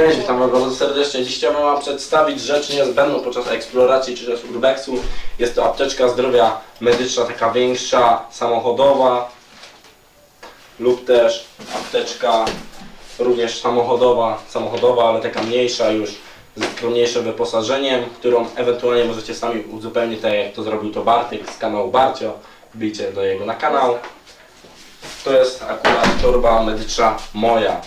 Cześć, witam bardzo serdecznie. Dziś chciałbym Wam przedstawić rzecz niezbędną podczas eksploracji czy też urbexu. Jest to apteczka zdrowia medyczna, taka większa, samochodowa lub też apteczka również samochodowa, samochodowa, ale taka mniejsza już z skromniejszym wyposażeniem, którą ewentualnie możecie sami uzupełnić, tak jak to zrobił to Bartek z kanału Barcio. Wbijcie do jego na kanał. To jest akurat torba medyczna moja.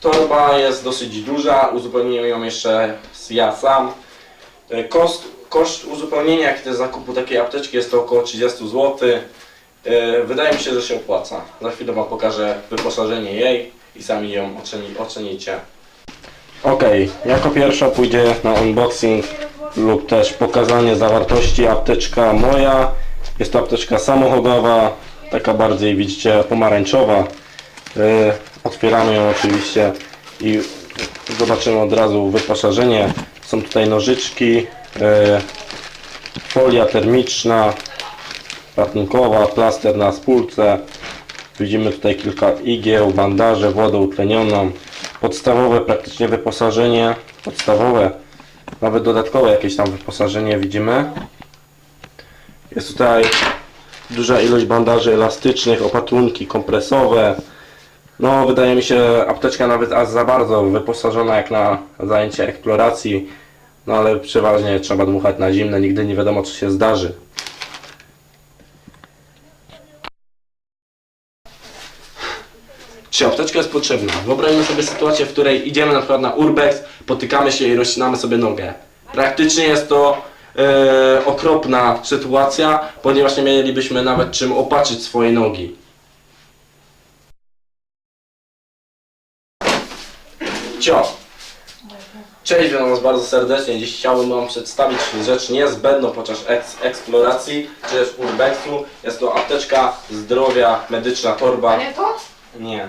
Torba jest dosyć duża, uzupełniłem ją jeszcze ja sam. E, Koszt, koszt uzupełnienia, jak też zakupu takiej apteczki jest to około 30 zł. E, Wydaje mi się, że się opłaca. Za chwilę Wam pokażę wyposażenie jej i sami ją oceni, ocenicie. Ok, jako pierwsza pójdzie na unboxing lub też pokazanie zawartości apteczka moja. Jest to apteczka samochodowa, taka bardziej widzicie pomarańczowa. Otwieramy ją oczywiście i zobaczymy od razu wyposażenie. Są tutaj nożyczki, e, folia termiczna, ratunkowa, plaster na spólce. Widzimy tutaj kilka igieł, bandaże, wodę utlenioną. Podstawowe praktycznie wyposażenie, podstawowe, nawet dodatkowe jakieś tam wyposażenie widzimy. Jest tutaj duża ilość bandaży elastycznych, opatrunki kompresowe. No, wydaje mi się apteczka nawet aż za bardzo wyposażona jak na zajęcie eksploracji. No ale przeważnie trzeba dmuchać na zimne, nigdy nie wiadomo co się zdarzy. Czy apteczka jest potrzebna? Wyobraźmy sobie sytuację, w której idziemy na przykład na urbex, potykamy się i rozcinamy sobie nogę. Praktycznie jest to e, okropna sytuacja, ponieważ nie mielibyśmy nawet czym opatrzyć swoje nogi. Cio! Cześć, witam Was bardzo serdecznie. Dziś chciałbym Wam przedstawić rzecz niezbędną podczas eks eksploracji, czy też urbexu. Jest to apteczka zdrowia medyczna torba. Nie to? Nie.